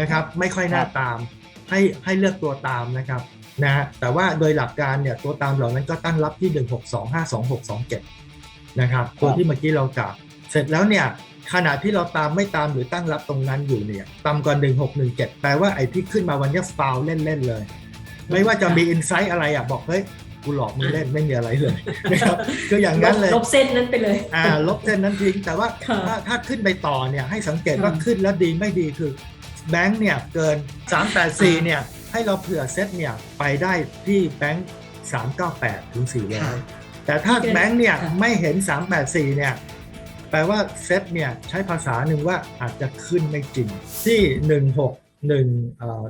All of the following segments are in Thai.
นะครับ ไม่ค่อยน่าตาม ให้ให้เลือกตัวตามนะครับนะฮะแต่ว่าโดยหลักการเนี่ยตัวตามเหล่านั้นก็ตั้งรับที่ 162522627นะครับ ตัวที่เมื่อกี้เรากล่าวเสร็จแล้วเนี่ยขณะที่เราตามไม่ตามหรือตั้งรับตรงนั้นอยู่เนี่ยต่ำกว่า1617 แปลว่าไอ้ที่ขึ้นมาวันนี้ฟาวเล่นๆเลย ไม่ว่าจะมีอินไซต์อะไรอะบอกเฮ้ยกูหลอกมึงเล่นไม่มีอะไรเลยนะครับคืออย่างนั้นเลยลบเส้นนั้นไปเลยอ่าลบเส้นนั้นทิ้งแต่ว่าค่ะถ้าถ้าขึ้นไปต่อเนี่ยให้สังเกตว่าค่ะขึ้นแล้วดีไม่ดีคือ แบงค์เนี่ยเกิน 384 เนี่ยให้เราเผื่อเซตเนี่ยไปได้ที่แบงค์398 ถึงค่ะ400 แต่ถ้าแบงค์เนี่ยค่ะไม่เห็น 384 เนี่ยแปลว่าเซตเนี่ยใช้ภาษาหนึ่งว่าอาจจะขึ้นไม่จริง ที่ 161เอ่อ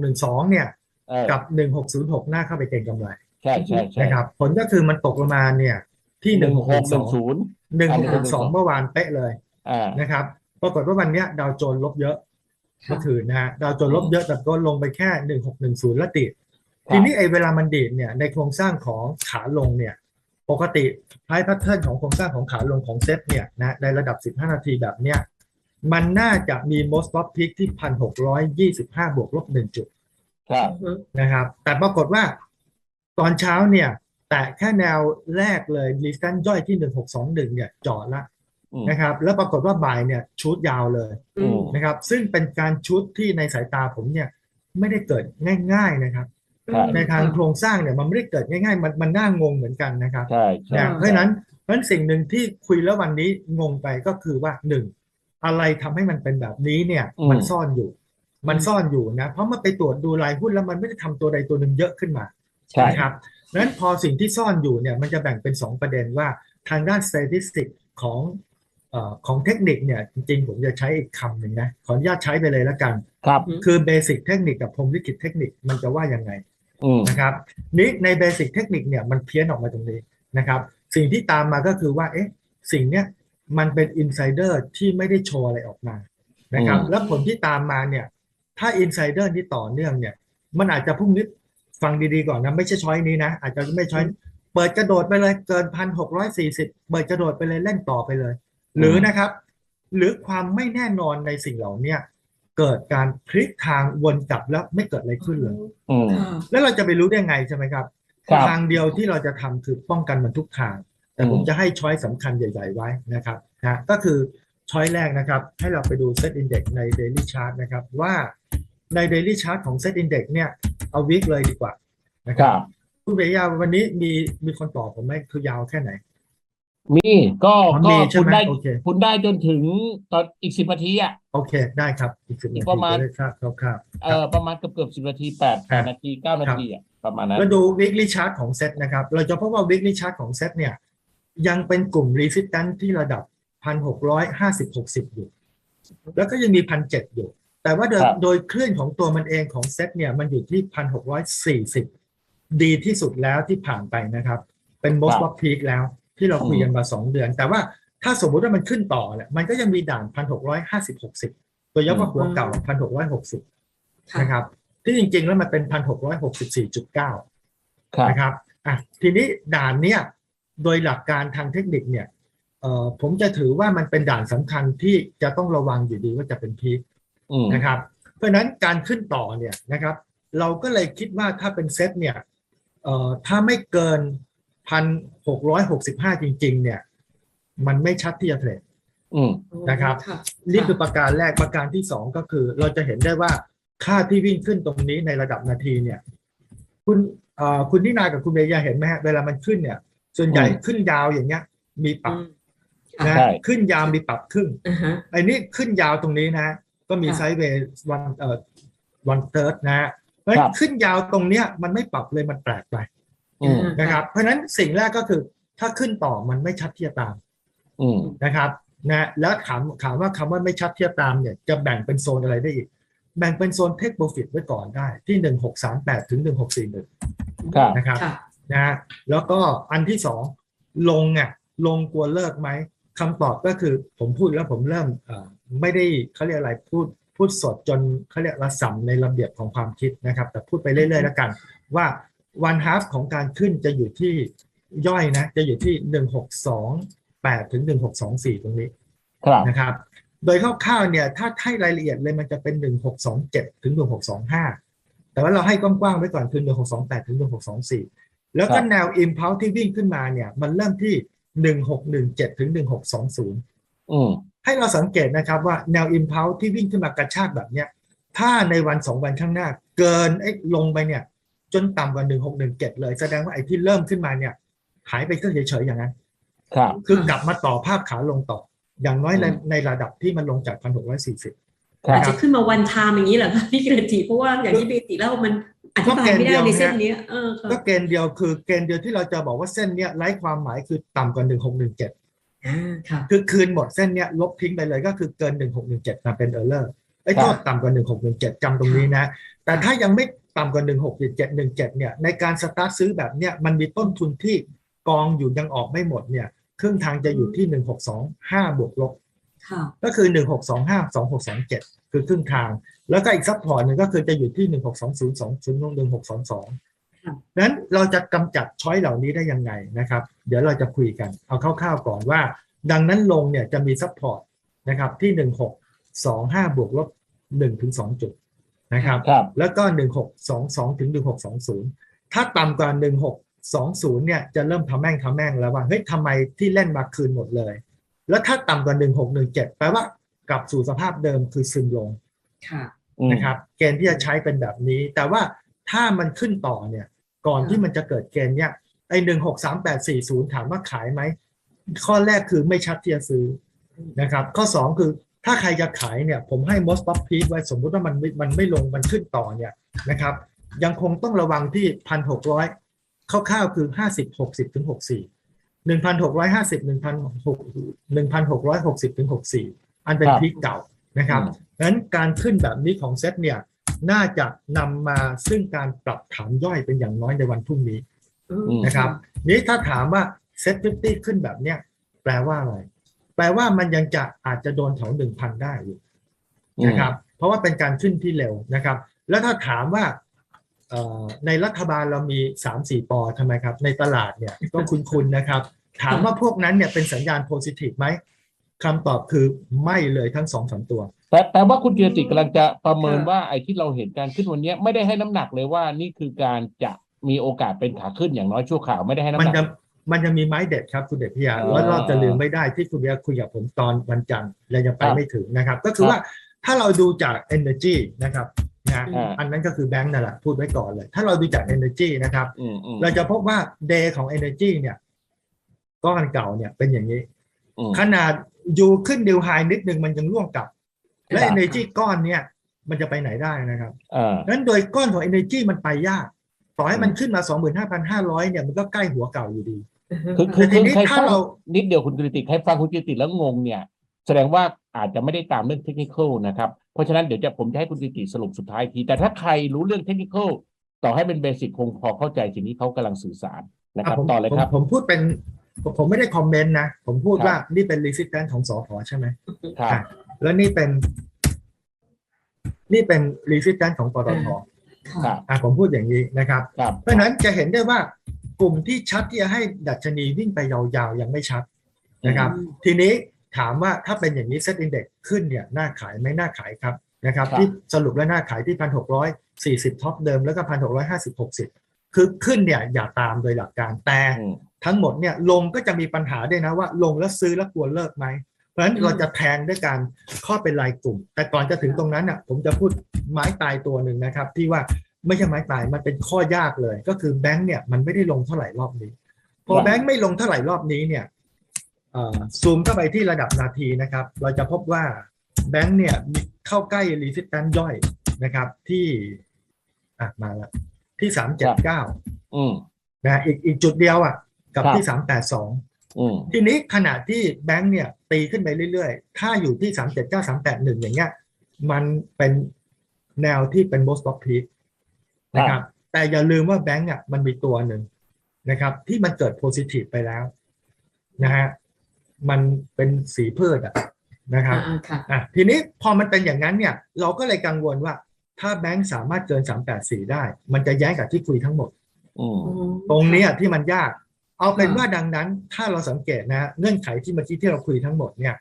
1612 เนี่ยเออกับ 1606 หน้าเข้าไปเก็งกำไรใช่ใช่ใช่นะครับผลก็คือมันตกลงมาเนี่ยที่หนึ่งหกหนึ่ง1612ศูนย์หนึ่งอันหนี้กผมหกสองดูเมื่อวานเป๊ะเลยอ่านะครับ ปรากฏว่าวันเนี้ยดาวโจนส์ลบเยอะ เมื่อคืนนะฮะดาวโจนส์ลบเยอะแต่ก็ลงไปแค่หนึ่งหกหนึ่งศูนย์ละติดครับทีนี้ไอ้เวลามันดีดเนี่ยในโครงสร้างของขาลงเนี่ย ปกติท้ายแพทเทิร์นของโครงสร้างของขาลงของเซตเนี่ยนะในระดับ 15 นาทีแบบเนี้ยมันน่าจะมี most stop peak ที่ 1,625 บวกลบ1จุดครับนะครับ แต่ปรากฏว่าตอนเช้าเนี่ย แตะแค่แนวแรกเลยรีสแตนย่อยที่ 1621 เนี่ยจอดละอืม นะครับแล้วปรากฏว่าบ่ายเนี่ยชูดยาวเลยอืมนะครับ ซึ่งเป็นการชูดที่ในสายตาผมเนี่ยไม่ได้เกิดง่าย ๆนะครับครับ ในทางโครงสร้างเนี่ยมันไม่ได้เกิดง่ายๆ มันมันน่างงเหมือนกันนะครับใช่ใช่นะเพราะฉะนั้นเพราะฉะนั้นสิ่งหนึ่งที่คุยแล้ววันนี้งงไปก็คือว่าหนึ่งอะไรทำให้มันเป็นแบบนี้เนี่ยมันซ่อนอยู่ มันซ่อนอยู่นะเพราะมันไปตรวจดูรายหุ้นแล้วมันไม่ได้ทำตัวใดตัวหนึ่งเยอะขึ้นมาใช่นะครับนั้นพอสิ่งที่ซ่อนอยู่เนี่ยมันจะแบ่งเป็น 2 ประเด็นว่าทางด้าน statistic ของเอ่อ ของเทคนิคเนี่ยจริงๆ ผมจะใช้อีกคำหนึ่งนะ ขออนุญาตใช้ไปเลยแล้วกัน ครับ คือ basic เทคนิคกับพรหมลิขิตเทคนิคมันจะว่ายังไงอืมนะครับนี่ใน basic เทคนิคเนี่ยมันเพี้ยนออกมาตรงนี้นะครับ สิ่งที่ตามมาก็คือว่าเอ๊ะสิ่งเนี้ยมันเป็น insider ที่ไม่ได้โชว์อะไรออกมานะครับอืมแล้วผลที่ตามมาเนี่ย ถ้า insider ที่ต่อเนื่องเนี่ย มันอาจจะพรุ่งนี้ฟังดีๆก่อนนะไม่ใช่ช้อยนี้นะ อาจจะไม่ช้อย เปิดกระโดดไปเลยเกินพันหกร้อยสี่สิบเปิดกระโดดไปเลยเล่นต่อไปเลย หรือนะครับ หรือความไม่แน่นอนในสิ่งเหล่าเนี้ยเกิดการพลิกทางวนกลับแล้วไม่เกิดอะไรขึ้นเลยอืมค่ะแล้วเราจะไปรู้ได้ไงใช่ไหมครับครับทางเดียวที่เราจะทำคือป้องกันมันทุกทาง แต่ผมอืมจะให้ช้อยสำคัญใหญ่ ๆ ไว้นะครับนะก็คือช้อยแรกนะครับ ให้เราไปดู Set Index ใน Daily Chart นะครับว่าใน Daily Chart ของ Set Index เนี่ยเอาวิกเลยดีกว่านะคครับรับคุณเบียาวันนี้มีมีคนตอบผมไหมคือยาวแค่ไหน มีก็อ๋อก็มีใช่คุณไหมได้ โอเค คุณได้จนถึงตอนอีกสิบนาทีอะ โอเค ได้ครับ อีกสิบอีนากปทีระมาณ จะได้ทราบคร่าวๆเออประมาณเกือบเกือบสิบนาทีแปดแปดนาทีเก้านาทีอะประมาณนั้น ก็ดู weekly chart ของเซตนะครับ เราจะพบว่า weekly chart ของเซตเนี่ย ยังเป็นกลุ่ม resistance ที่ระดับ 1,650 60 อยู่ แล้วก็ยังมี 1,700 อยู่ แต่ว่าโดยครับ โดยคลื่นของตัวมันเองของเซตเนี่ย มันอยู่ที่ 1,640 ดีที่สุดแล้วที่ผ่านไปนะครับ เป็น most of peak แล้ว ที่เราคุยกันมา2เดือน แต่ว่าถ้าสมมุติว่ามันขึ้นต่อเนี่ยมันก็ยังมีด่าน1,650 60ตัวย่อว่าหัวเก่า1,660ค่ะนะครับ ที่จริงๆแล้วมันเป็น1,664.9ครับนะครับอะทีนี้ด่านเนี้ยโดยหลักการทางเทคนิคเนี่ยเอ่อผมจะถือว่ามันเป็นด่านสำคัญที่จะต้องระวังอยู่ดีว่าจะเป็นพีคอืมนะครับ เพราะฉะนั้นการขึ้นต่อเนี่ยนะครับ เราก็เลยคิดว่าถ้าเป็นเซตเนี่ยเอ่อถ้าไม่เกิน พันหกร้อยหกสิบห้าจริง ๆ เนี่ย มันไม่ชัดที่จะเทรดอืมนะครับค่ะนี่คือประการแรกประการที่สองก็คือ เราจะเห็นได้ว่าค่าที่วิ่งขึ้นตรงนี้ในระดับนาทีเนี่ย คุณเอ่อคุณนินากับคุณเบยาเห็นไหมฮะเวลามันขึ้นเนี่ย ส่วนใหญ่อืมขึ้นยาวอย่างเงี้ย มีปรับอืมนะใช่ขึ้นยาวมีปรับครึ่งอ่าฮะไอ้นี่ขึ้นยาวตรงนี้นะ ก็มีค่ะไซด์เวย์วันเอ่อวันเติร์ดนะฮะเพราะฉะครันั้นบขึ้นยาวตรงเนี้ยมันไม่ปรับเลยมันแปลกไปอืม นะครับ เพราะฉะนั้นสิ่งแรกก็คือถ้าขึ้นต่อมันไม่ชัดที่จะตามอืมนะครับนะแล้วถามถามว่าคำว่าไม่ชัดเทียบตามเนี่ยจะแบ่งเป็นโซนอะไรได้อีก แบ่งเป็นโซนเทคโปรฟิตไว้ก่อนได้ที่1638ถึง1641ครับนะครับค่ะนะฮะแล้วก็อันที่สองลงอะลงกลัวเลิกไหมคำตอบก็คือผมพูดแล้วผมเริ่มเอ่อไม่ได้เขาเรียกอะไรพูดพูดสดจนเขาเรียกระสำในระเบียบของความคิดนะครับ แต่พูดไปเรื่อยๆแล้วกัน ว่า วันฮาฟของการขึ้นจะอยู่ที่ย่อยนะ จะอยู่ที่1628ถึง1624ตรงนี้ครับนะครับ โดยคร่าวๆเนี่ยถ้าให้รายละเอียดเลยมันจะเป็น1627ถึง1625แต่ว่าเราให้กว้างๆไว้ก่อนคือ1628ถึง1624แล้วก็ครับแนว impulse ที่วิ่งขึ้นมาเนี่ย มันเริ่มที่1617ถึง1620อืมให้เราสังเกตนะครับว่าแนว impulse ที่วิ่งขึ้นมากระชากแบบเนี้ยถ้าในวันสองวันข้างหน้า เกินไอ้ลงไปเนี่ย จนต่ำกว่า1617เลย แสดงว่าไอ้ที่เริ่มขึ้นมาเนี่ย หายไปก็เฉยๆอย่างนั้น ครับ คือกลับมาต่อภาพขาลงต่อ อย่างน้อยในอืมในระดับที่มันลงจาก1,640ครัอาจบจะขึ้นมาวันทามอย่างนี้เหรอคะพี่กระติเพราะว่าอย่างที่พี่กระติเล่ามันอธิบายไม่ได้ในเส้นเนี้ยเออค่ะก็เกณฑ์เดียวคือเกณฑ์เดียวที่เราจะบอกว่าเส้นเนี้ยไร้ความหมายคือต่ำกว่า1617อ่าค่ะคือคืนหมดเส้นเนี้ยลบทิ้งไปเลยก็คือเกิน1617มาเป็นเออร์เลอร์ไอ้ยครับโทษต่ำกว่า1617จำตรงนี้นะ แต่ถ้ายังไม่ ต่ำกว่า 161717 เนี่ย ในการสตาร์ทซื้อแบบเนี้ยมันมีต้นทุนที่กองอยู่ยังออกไม่หมดเนี่ยครึ่งทางจะอยู่ที่ 1625 บวกลบค่ะก็คือ 1625 2627 คือครึ่งทาง แล้วก็อีกซัพพอร์ตหนึ่งก็คือจะอยู่ที่ 1620 1622ค่ะนั้นเราจะกำจัดช้อยเหล่านี้ได้ยังไงนะครับ เดี๋ยวเราจะคุยกัน เอาคร่าวๆก่อนว่า ดังนั้นลงเนี่ยจะมีซัพพอร์ตนะครับที่ 1625 บวกลบ1ถึง2จุด นะครับครับแล้วก็ 1622 ถึง 1620 ถ้าต่ำกว่า 1620 เนี่ยจะเริ่มทำแม่งทำแม่งแล้วว่าเฮ้ยทำไมที่เล่นมาคืนหมดเลย แล้วถ้าต่ำกว่า 1617 แปลว่ากลับสู่สภาพเดิมคือซึมลงค่ะอืมนะครับ เกณฑ์ที่จะใช้เป็นแบบนี้ แต่ว่าถ้ามันขึ้นต่อเนี่ย ก่อนค่ะที่มันจะเกิดเกณฑ์เนี่ยไอ้163840ถามว่าขายไหม ข้อแรกคือไม่ชัดที่จะซื้อนะครับ ข้อ2คือ ถ้าใครจะขายเนี่ยผมให้ most stop peak ไว้สมมุติว่ามันไม่มันไม่ลงมันขึ้นต่อเนี่ยนะครับยังคงต้องระวังที่1,600คร่าวๆคือ50 60ถึง64 1,650 1,660ถึง64อันเป็นครับพีคเก่านะครับอืมงั้นการขึ้นแบบนี้ของเซตเนี่ยน่าจะนำมาซึ่งการปรับฐานย่อยเป็นอย่างน้อยในวันพรุ่งนี้อืมนะครับ นี้ถ้าถามว่าเซต50ขึ้นแบบเนี้ยแปลว่าอะไรแป ลว่ามันยังจะอาจจะโดนแถว1,000ได้อยู่นะครับ เพราะว่าเป็นการขึ้นที่เร็วนะครับ แล้วถ้าถามว่าเอ่อในรัฐบาลเรามี3-4ปอทำไมครับ ในตลาดเนี่ยก็คุ้นๆนะครับ ถามว่าพวกนั้นเนี่ยเป็นสัญญาณโพซิทีฟไหมคำตอบคือไม่เลยทั้งสองสามตัว แต่แต่ว่าคุณเกียรติกำลังจะประเมินค่ะว่าไอ้ที่เราเห็นการขึ้นวันเนี้ยไม่ได้ให้น้ำหนักเลยว่านี่คือการจะมีโอกาสเป็นขาขึ้นอย่างน้อยชั่วข่าวไม่ได้ให้น้ำมันหนักจะ มันจะมีไม้เด็ดครับคุณเด็ดพิยาอ๋อแล้วเราจะลืมไม่ได้ที่คุณเบียร์คุยกับผมตอนวันจันทร์และยังไปครับไม่ถึงนะครับ ก็คือครับว่าถ้าเราดูจาก energy นะครับนะอ่าอันนั้นก็คือแบงค์นั่นแหละพูดไว้ก่อนเลย ถ้าเราดูจาก energy นะครับอืมอืมเราจะพบว่า day ของ energy เนี่ยก้อนเก่าเนี่ยเป็นอย่างนี้อืมขนาดอยู่ขึ้นดิวไฮนิดนึงมันยังร่วงกลับ และครับ energy ก้อนเนี่ยมันจะไปไหนได้นะครับอ่านั้นโดยก้อนของ energy มันไปยาก ต่อให้มันขึ้นมา 25,500 เนี่ยมันก็ใกล้หัวเก่าอยู่ดี คือคือแต่ทีคือนี้ใครถ้าฟังเรานิดเดียวคุณกิติใครฟังคุณกิติแล้วงงเนี่ย แสดงว่าอาจจะไม่ได้ตามเรื่องเทคนิคนะครับ เพราะฉะนั้นเดี๋ยวจะผมจะให้คุณกิติสรุปสุดท้ายที แต่ถ้าใครรู้เรื่องเทคนิคต่อให้เป็นเบสิกคงพอเข้าใจสิ่งที่เขากำลังสื่อสารนะคอะรับผมต่อเลยผมครับ ผมพูดเป็นผมผมไม่ได้คอมเมนต์นะ ผมพูดครับว่านี่เป็น resistance ของสอพอใช่ไหมครับอะแล้วนี่เป็น นี่เป็น resistance ของปตทครับอะผมพูดอย่างนี้นะครับครับ เพราะฉะนั้นจะเห็นได้ว่า กลุ่มที่ชัดที่จะให้ดัชนีวิ่งไปยาวๆ ยังไม่ชัดนะครับอืมทีนี้ถามว่าถ้าเป็นอย่างนี้เซ็ตอินเด็กขึ้นเนี่ยน่าขายไหม่น่าขายครับนะครับครับ ที่สรุปแล้วน่าขายที่พันหกร้อยสี่สิบท็อปเดิมแล้วก็พันหกร้อยห้าสิบหกสิบคือขึ้นเนี่ยอย่าตามโดยหลักการแต่อืมทั้งหมดเนี่ยลงก็จะมีปัญหาด้วยนะว่าลงแล้วซื้อแล้วกลัวเลิกไหม เพราะฉะนั้นอืมเราจะแทงด้วยการข้อเป็นรายกลุ่ม แต่ก่อนจะถึงตรงนั้นอะผมจะพูดไม้ตายตัวหนึ่งนะครับ ที่ว่า ไม่ใช่ไม้ตายมันเป็นข้อยากเลย ก็คือแบงค์เนี่ยมันไม่ได้ลงเท่าไหร่รอบนี้ พอครับแบงค์ไม่ลงเท่าไหร่รอบนี้เนี่ยเอ่อซูมเข้าไปที่ระดับนาทีนะครับ เราจะพบว่าแบงค์เนี่ยมีเข้าใกล้รีสิสแตนย่อยนะครับ ที่อะมาแล้วที่สามเจ็ดเก้าอืมนะอีกอีกจุดเดียวอะ กับครับที่สามแปดสองอืมทีนี้ขณะที่แบงค์เนี่ย ตีขึ้นไปเรื่อยๆ ถ้าอยู่ที่3 7 9 3 8 1อย่างเงี้ย มันเป็นแนวที่เป็น most of peak นะครับ แต่อย่าลืมว่าแบงก์อะมันมีตัวหนึ่งนะครับ ที่มันเกิด positive ไปแล้วนะฮะมันเป็นสีพืชอะนะครับอ่าค่ะอะทีนี้พอมันเป็นอย่างนั้นเนี่ย เราก็เลยกังวลว่า ถ้าแบงก์สามารถเกิน384ได้ มันจะแย้งกับที่คุยทั้งหมดอืมตรงเนี้ยที่มันยาก เอาเป็นค่ะว่าดังนั้น ถ้าเราสังเกตนะฮะเงื่อนไขที่เมื่อกี้ที่เราคุยทั้งหมดเนี่ย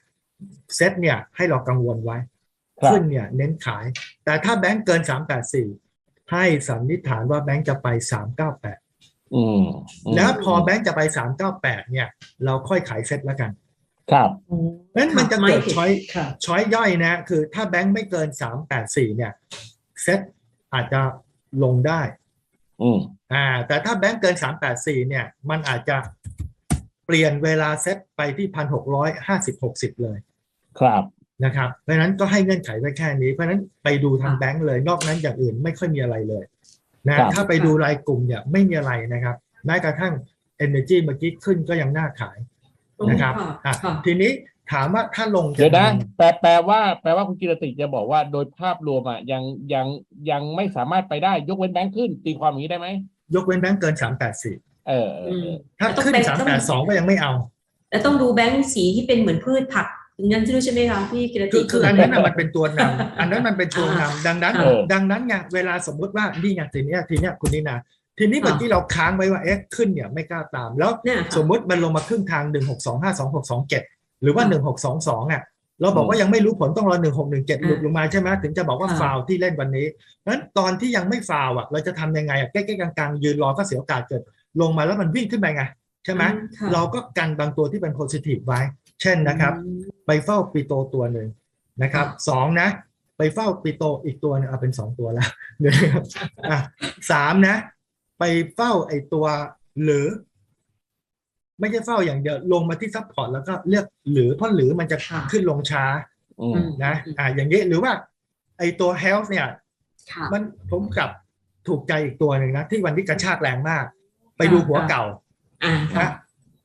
เซตเนี่ยให้เรากังวลไว้ครับขึ้นเนี่ยเน้นขาย แต่ถ้าแบงก์เกิน384 ให้สันนิษฐานว่าแบงก์จะไป398อืมอืมแล้วพอแบงก์จะไป398เนี่ย เราค่อยขายเซตแล้วกัน ครับเพราะฉะนั้นมันจะเกิดไม่ผิดช้อยค่ะช้อยย่อยนะ คือถ้าแบงก์ไม่เกิน384เนี่ยเซตอาจจะลงได้อืมอ่า แต่ถ้าแบงก์เกิน384เนี่ย มันอาจจะเปลี่ยนเวลาเซตไปที่1,650 60เลย ครับ นะครับ เพราะฉะนั้นก็ให้เงื่อนไขไว้แค่นี้ เพราะฉะนั้นไปดูทางค่ะแบงก์เลย นอกนั้นอย่างอื่นไม่ค่อยมีอะไรเลยนะครับถ้าไปดูรายกลุ่มเนี่ยไม่มีอะไรนะครับ แม้กระทั่ง Energy เมื่อกี้ขึ้นก็ยังน่าขายนะครับอะค่ะทีนี้ถามว่าถ้าลงจะเดี๋ยวนะทำยังไงแปลแปลว่าแปลว่าคุณกิรติจะบอกว่าโดยภาพรวมอะยังยังยังไม่สามารถไปได้ยกเว้นแบงค์ขึ้น ตีความอย่างนี้ได้ไหม ยกเว้นแบงก์เกิน384เออเอออืเอมอถ้าต้องขึ้นเป็นต้อง382ก็ยังไม่เอาแล้วต้องดูแบงค์สีที่เป็นเหมือนพืชผัก อย่างนั้นใช่ไหมคะพี่กิรคืติอคืออันนั้นน่ะมันเป็นตัวนำอันนั้นมันเป็นตัวนำดังนั้นเออดังนั้นไงเวลาสมมุติว่านี่ไงทีเนี้ยทีเนี้ยคุณนี่นะทีนี้เมื่อกี้เราค้างไว้ว่าเอ๊ะขึ้นเนี่ยไม่กล้าตามแล้วเนี่ยค่ะสมมุติมันลงมาครึ่งทาง1 6 2 5 2 6 2 7หรือว่าค่ะ1 6 2 2อะเราบอกว่ายังไม่รู้ผลต้องรอ1 6 1 7หลุดลงมาใช่ไหมถึงจะบอกว่าค่ะฟาวที่เล่นวันนี้นั้นตอนที่ยังไม่ฟาวอะ เราจะทำยังไงอะใกล้ๆกลางๆยืนรอก็เสียโอกาสเกิดลงมาแล้วมันวิ่งขึ้นไปไงใช่ไหมค่ะเราก็กันบางตัวที่เป็นโพซิทีฟไว้ เช่นนะครับอืมไปเฝ้าปีโตตัวหนึ่งนะครับค่ะสองนะ ไปเฝ้าปีโตอีกตัวหนึงเอาเป็นสองตัวแล้วนะครับอะสามนะ ไปเฝ้าไอตัวหรือ ไม่ใช่เฝ้าอย่างเดียวลงมาที่ซัพพอร์ตแล้วก็เลือกหรือเพราะหรือมันจะค่ะขึ้นลงช้าอืมนะอะอย่างนี้หรือว่าไอตัว health เนี่ยค่ะมันผมกลับถูกใจอีกตัวหนึ่งนะ ที่วันที่กระชากแรงมาก ไปดูหัวเก่าอ่านะค่ะ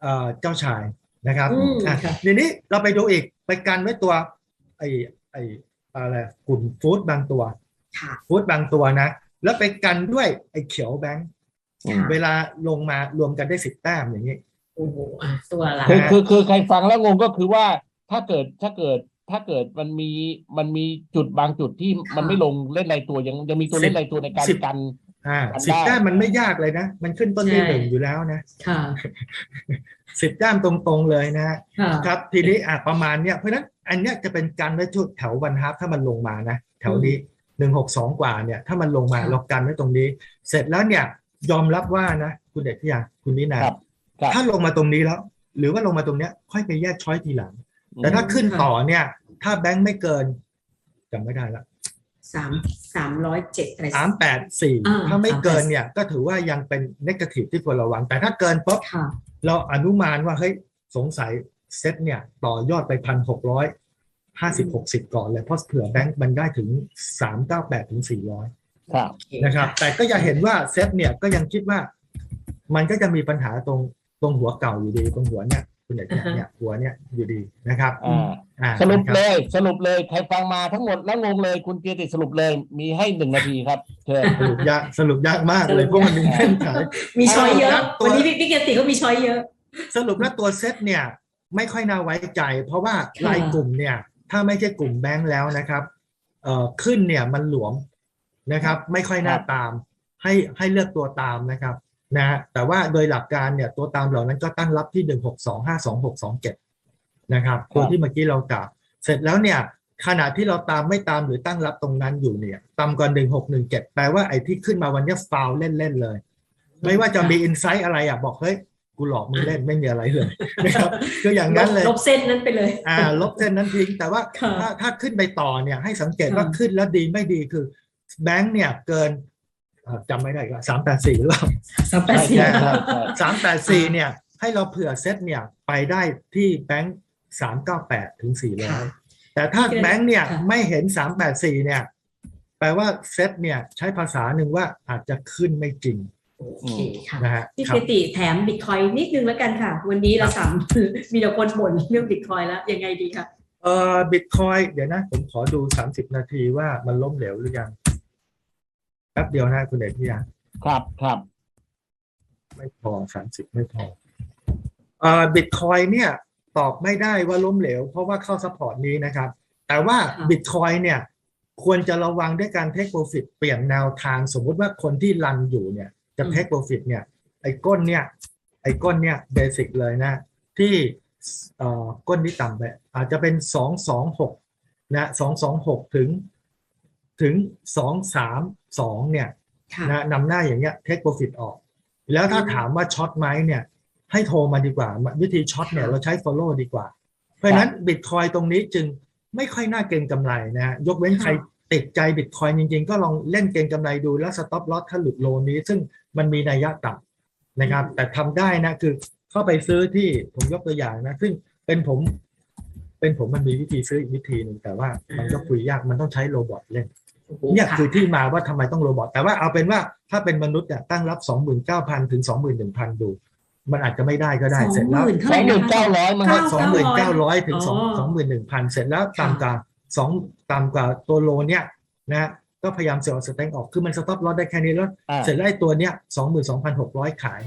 เอ่อเจ้าชาย นะครับอืมอะค่ะทีนี้เราไปดูอีกไปกันไว้ตัวไอ้ไอ้อะไรกลุ่มฟู้ดบางตัวค่ะฟู้ดบางตัวนะ แล้วไปกันด้วยไอ้เขียวแบงค์อืมเวลาลงมารวมกันได้สิบแต้มอย่างนี้โอ้โหอะตัวละคือคือคือใครฟังแล้วงงก็คือว่าถ้าเกิดถ้าเกิดถ้าเกิดมันมีมันมีจุดบางจุดที่มันไม่ลงเล่นรายตัวยังยังมีตัวเล่นรายตัวในการสิบกัน อ่ากันสิบได้แต้มมันไม่ยากเลยนะ มันขึ้นต้นที่ใช่หนึ่งอยู่แล้วนะค่ะสิบแต้มตรงๆเลยนะค่ะครับทีนี้อะประมาณเนี้ยเพราะฉะนั้นอันเนี้ยจะเป็นการไว้ชุดแถววันฮับถ้ามันลงมานะแถวนี้หนึ่งหกสองกว่าเนี่ย ถ้ามันลงมาค่ะเรากันไว้ตรงนี้ เสร็จแล้วเนี่ยยอมรับว่านะ คุณเด็กพี่ยาคุณนินาครับครับถ้าลงมาตรงนี้แล้ว หรือว่าลงมาตรงเนี้ย ค่อยไปแยกช้อยทีหลัง แต่ถ้าขึ้นต่อเนี่ย ถ้าแบงค์ไม่เกินจำไม่ได้ละ สามสามร้อยเจ็ดอะไรสามแปดสี่อ่าถ้าไม่เกิน384เนี่ยก็ถือว่ายังเป็นนกาทีฟที่ควรระวัง แต่ถ้าเกินปุ๊บค่ะเราอนุมานว่าเฮ้ยสงสัยเซ็ตเนี่ยต่อยอดไปพันหกร้อยห้าสิบหกสิบก่อนเลยเพราะเผื่อแบงก์มันได้ถึงสามเก้าแปดถึงสี่ร้อยครับนะครับ แต่ก็อย่าเห็นว่าเซ็ตเนี่ยก็ยังคิดว่า มันก็จะมีปัญหาตรงตรงหัวเก่าอยู่ดีตรงหัวเนี่ย คุณเด็กเนี่ยอ่าฮะเนี่ยหัวเนี่ยอยู่ดีนะครับอ่าอ่าสรุปนะคบเลยสรุปเลยใครฟังมาทั้งหมดแล้วงงเลยคุณเกียรติสรุปเลยมีให้หนึ่งนาทีครับเชิญสรุปยากสรุปยากมากเลยเพราะมันมีเงื่อนไขมีช้อยเยอะครับตัววันนี้พี่พี่กิรติก็มีช้อยเยอะ สรุปแล้วตัวเซ็ตเนี่ยไม่ค่อยน่าไว้ใจ เพราะว่าค่ะรายกลุ่มเนี่ยถ้าไม่ใช่กลุ่มแบงค์แล้วนะครับเอ่อขึ้นเนี่ยมันหลวมนะครับ ไม่ค่อยน่าครับตาม ให้ให้เลือกตัวตามนะครับ นะฮะแต่ว่าโดยหลักการเนี่ยตัวตามเหล่านั้นก็ตั้งรับที่หนึ่งหกสองห้าสองหกสองเจ็ดนะครับตัวที่เมื่อกี้เรากล่าวเสร็จแล้วเนี่ยขณะที่เราตามไม่ตามหรือตั้งรับตรงนั้นอยู่เนี่ยต่ำกว่าหนึ่งหกหนึ่งเจ็ดแปลว่าไอ้ที่ขึ้นมาวันเนี้ฟาวเล่นๆเลย ไม่ว่าจะมีอินไซต์อะไรอะบอกเฮ้ยกูหลอกมึงเล่นไม่มีอะไรเลยนะครับคืออย่างนั้นเลยลบเส้นนั้นไปเลย อ่า ลบเส้นนั้นทิ้งแต่ว่าค่ะถ้าถ้าขึ้นไปต่อเนี่ยให้สังเกตค่ะว่าขึ้นแล้วดีไม่ดีคือแบงค์เนี่ยเกินอ่า จำไม่ได้ก็สามแปดสี่หรือเปล่าสามแปดใช่สี่ใช่ใช่ใช่สามแปดสี่เนี่ย ให้เราเผื่อเซตเนี่ยไปได้ที่แบงค์สามเก้าแปดถึงสี่ร้อยแต่ถ้าแบงค์เนี่ยไม่เห็นสามแปดสี่เนี่ย แปลว่าเซตเนี่ยใช้ภาษาหนึ่งว่าอาจจะขึ้นไม่จริงโอเคค่ะนะฮะพี่ครักิบรติแถมบิตคอยนิดนึงแล้วกันค่ะ วันนี้เราสามมีแต่คนบ่นเรื่องบิตคอยแล้ว ยังไงดีคะเอ่อบิตคอยเดี๋ยวนะ ผมขอดูสามสิบนาทีว่ามันล้มเหลวหรือยัง แป๊บเดียวนะคุณเอกพี่ยาครับครับไม่พอสามสิบไม่พอเอ่อบิตคอยเนี่ยตอบไม่ได้ว่าล้มเหลว เพราะว่าเข้าซัพพอร์ตนี้นะครับ แต่ว่าบิตคอยเนี่ย ควรจะระวังด้วยการเทคโปรฟิตเปลี่ยนแนวทางสมมุติว่าคนที่รันอยู่เนี่ยจะเทคโปรฟิตเนี่ย ไอ้ก้นเนี่ย ไอ้ก้นเนี่ยเบสิกเลยนะ ที่เอ่อก้นนี้ต่ำไปอาจจะเป็นสองสองหกนะสองสองหกถึง ถึงสองสามสองเนี่ยค่ะนะนำหน้าอย่างเงี้ยเทคโปรฟิตออก แล้วถ้าอืมถามว่าช็อตไหมเนี่ย ให้โทรมาดีกว่า วิธีช็อตเนี่ยค่ะเราใช้ follow ดีกว่า เพราะฉะนั้นบิตคอยตรงนี้จึงไม่ค่อยน่าเก็งกำไรนะฮะยกเว้นใครติดใจบิตคอยจริงๆ ก็ลองเล่นเก็งกำไรดูแล้วสต็อปลอสถ้าหลุดโลนี้ ซึ่งมันมีนัยยะต่ำนะครับ แต่ทำได้นะคือเข้าไปซื้อที่ผมยกตัวอย่างนะ ซึ่งเป็นผมเป็นผมมันมีวิธีซื้ออีกวิธีหนึ่งแต่ว่ามันก็คุยยากมันต้องใช้โรบอทเล่นโอ้โห เนี่ยะคือที่มาว่าทำไมต้องโรบอทแต่ว่าเอาเป็นว่าถ้าเป็นมนุษย์เนี่ยตั้งรับ29,000ถึง21,000ดู มันอาจจะไม่ได้ก็ได้สองเสร็จหแล้วมื่นสเท่าไหองหมื่นร่นะคะเก้าร้อยมั้งเก้าสองหมื่นเก้าร้อยถึงสองอ๋อสองหมื่นหนึ่งพันเสร็จแล้วต่ำกว่าสองต่ำกว่าตัวโลเนี่ยนะก็พยายามเซลล์สเต็งออกคือมันสต็อปลอสได้แค่นี้แล้วอ่าเสร็จแล้วไอ้ตัวเนี้ยสองหมื่นสองพันหกร้อยขาย